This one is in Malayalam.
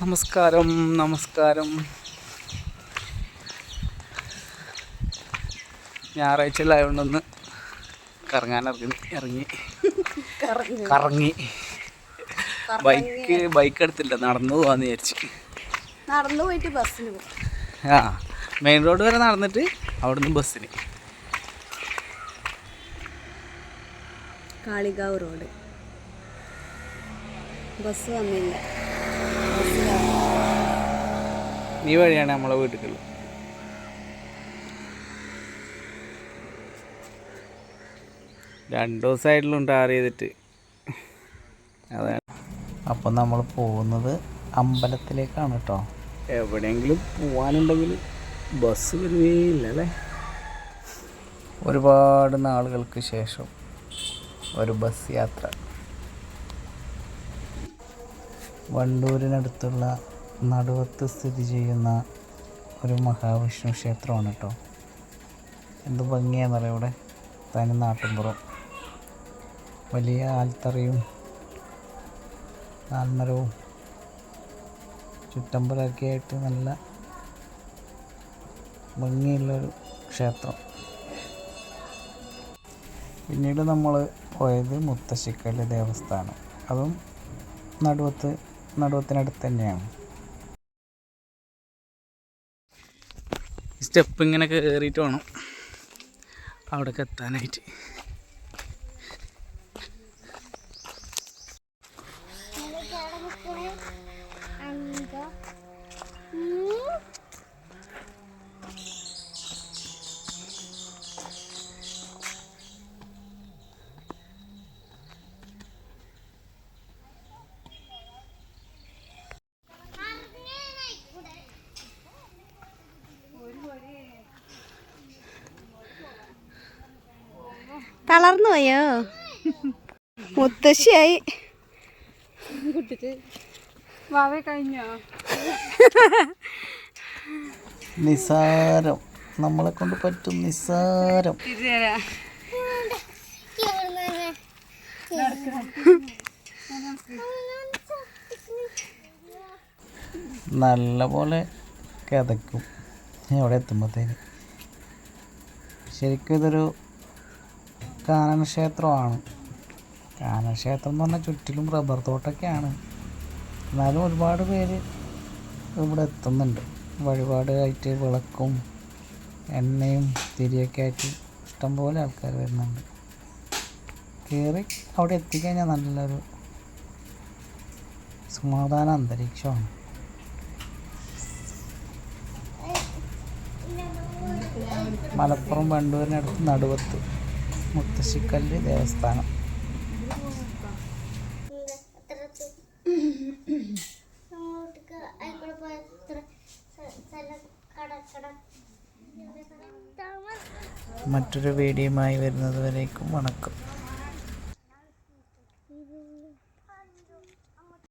നമസ്കാരം നമസ്കാരം. ഞായറാഴ്ച ആയതുകൊണ്ടൊന്ന് കറങ്ങാൻ ഇറങ്ങി ഇറങ്ങി. കറങ്ങി. ബൈക്ക് ബൈക്ക് എടുത്തില്ല നടന്നു പോവാന്ന് വിചാരിച്ചു. നടന്നു പോയിട്ട് ബസ്സിന് പോകും ആ മെയിൻ റോഡ് വരെ നടന്നിട്ട് അവിടുന്ന് ബസ്സിന്. കാളികാവ് റോഡ്. ബസ് വന്നില്ല. ഈ വഴിയാണ് നമ്മളെ വീട്ടിലുള്ളത്. രണ്ടു ദിവസമായിട്ടുള്ള ടാർ ചെയ്തിട്ട്. അതാണ്. അപ്പം നമ്മൾ പോകുന്നത് അമ്പലത്തിലേക്കാണ് കേട്ടോ. എവിടെയെങ്കിലും പോകാനുണ്ടെങ്കിൽ ബസ് വരുകയില്ല അല്ലേ ഒരുപാട് നാളുകൾക്ക് ശേഷം ഒരു ബസ് യാത്ര. വണ്ടൂരിനടുത്തുള്ള നടുവത്ത് സ്ഥിതി ചെയ്യുന്ന ഒരു മഹാവിഷ്ണു ക്ഷേത്രമാണ് കേട്ടോ. എന്ത് ഭംഗിയാണെന്നറിയാം ഇവിടെ? തനി നാട്ടിൻപുറം. വലിയ ആൽത്തറയും ആൽമരവും ചുറ്റമ്പലമൊക്കെ ആയിട്ട് നല്ല ഭംഗിയുള്ളൊരു ക്ഷേത്രം. പിന്നീട് നമ്മൾ പോയത് മുത്തശ്ശിക്കല്ല് ദേവസ്ഥാനം. അതും നടുവത്ത് നടുവത്തിനടുത്ത് തന്നെയാണ്. സ്റ്റെപ്പ് ഇങ്ങനെ കയറിയിട്ട് വേണം അവിടേക്ക് എത്താനായിട്ട്. തളർന്നു പോയോ മുത്തശ്ശിയായി നിസാരം. നമ്മളെ കൊണ്ട് പറ്റും നിസാരം. നല്ല പോലെ കിതക്കും എവിടെ എത്തുമ്പോഴത്തേന് ശരിക്കും ഇതൊരു കാനന ക്ഷേത്രമാണ് കാനന ക്ഷേത്രം എന്ന് പറഞ്ഞാൽ ചുറ്റിലും റബ്ബർ തോട്ടൊക്കെയാണ്. എന്നാലും ഒരുപാട് പേര് ഇവിടെ എത്തുന്നുണ്ട്. വഴിപാടായിട്ട് വിളക്കും എണ്ണയും തിരിയൊക്കെ ആയിട്ട് ഇഷ്ടംപോലെ ആൾക്കാർ വരുന്നുണ്ട്. കയറി അവിടെ എത്തിക്കഴിഞ്ഞാൽ നല്ലൊരു സമാധാന അന്തരീക്ഷമാണ്. മലപ്പുറം വണ്ടൂരിനടുത്ത് നടുവത്ത്. മുത്തശ്ശിക്കല്ല് ദേവസ്ഥാനം. മറ്റൊരു വീഡിയോയുമായി വരുന്നത് വരേക്കും വണക്കം.